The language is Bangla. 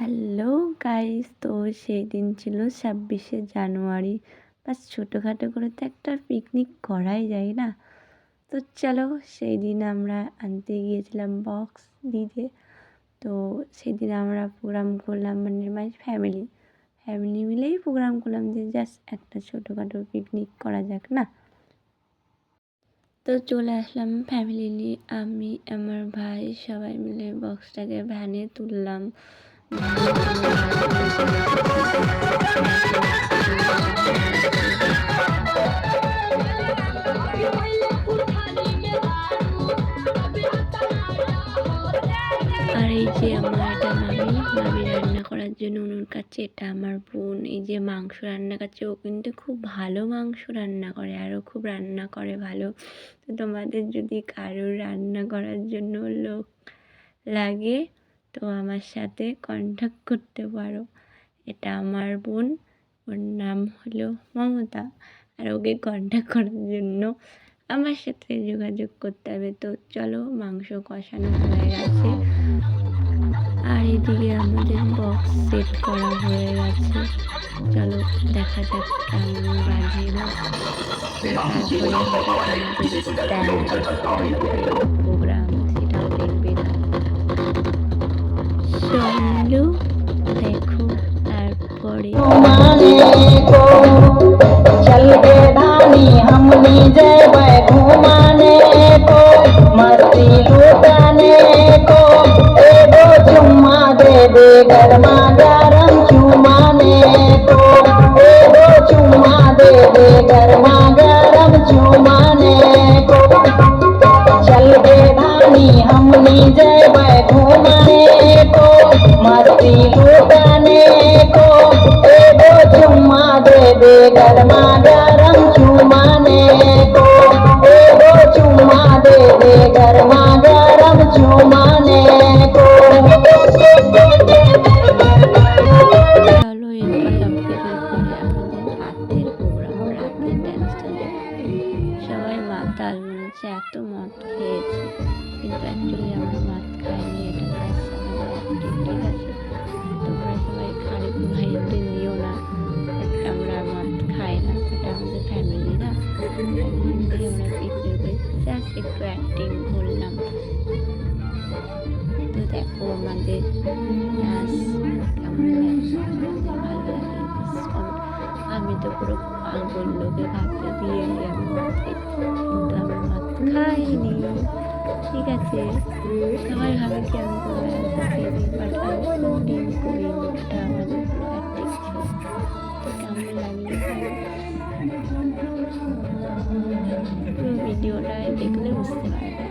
হ্যালো গাইস, তো সেই দিন ছিল ছাব্বিশে জানুয়ারি। বাস ছোটোখাটো করে তো একটা পিকনিক করাই যায় না? তো চলো সেই দিন আমরা আনতে গিয়েছিলাম বক্স ডিজে তো সেদিন আমরা প্রোগ্রাম করলাম মানে মাই ফ্যামিলি ফ্যামিলি মিলেই প্রোগ্রাম করলাম যে জাস্ট একটা ছোটোখাটো পিকনিক করা যাক না? তো চলে আসলাম ফ্যামিলি নিয়ে। আমি, আমার ভাই সবাই মিলে বক্সটাকে ভ্যানে তুললাম। আর এই যে আমার রান্না করার জন্য উনুন কাছে এটা আমার বোন। এই যে মাংস রান্না করছে, ও কিন্তু খুব ভালো মাংস রান্না করে আরও খুব রান্না করে ভালো। তো তোমাদের যদি কারোর রান্না করার জন্য লোক লাগে তো আমার সাথে কন্ট্যাক্ট করতে পারো। এটা আমার বোন ওর নাম হলো মমতা। আর ওকে কন্ট্যাক্ট করার জন্য আমার সাথে যোগাযোগ করতে হবে। তো চলো মাংস কষানো হয়ে গেছে। আর এদিকে আমাদের বক্স সেট করা হয়ে গেছে। চলো দেখা যাক কেমন বাজে না প্রোগ্রাম চলো দেখো তারপরে घुमाने को चल के धानी हमनी जय घुमाने को मस्ती लुटाने को एगो चुम्मा दे दे गरमा गरम चुमाने को एगो चुम्मा दे दे गरमा गरम चुमाने को चल के धानी हमनी जय घुमाने को દુકાને તો એવો ચુમ્મા દેવે ગરમા ગરમ ચુમાને તો. એવો ચુમ્મા દેવે ગરમા ગરમ ચુમાને તો. মদ খেয়েছে। কিন্তু অ্যাকচুয়ালি আমরা মদ খাইনি, এটা জাস্ট ঠিক আছে তোমরা সবাই খালি ভাইতে নিও না। আমরা মদ খাই না, এটা আমাদের ফ্যামিলি না। আমরা পিকনিকে জাস্ট একটু অ্যাক্টিং করলাম। তো দেখো আমাদের নাচ কেমন লাগছে ভালো লাগে আমি তো পুরো আঙুলগুলোকে খাতে দিয়ে আমি ভাত কিন্তু ভাত খাইনি। ঠিক আছে? সবাই ভাবে কি আমি বাট আমি ডিম করি এটা আমাদের পুরো কেমন লাগল পুরো ভিডিওটা দেখলে বুঝতে পারবে।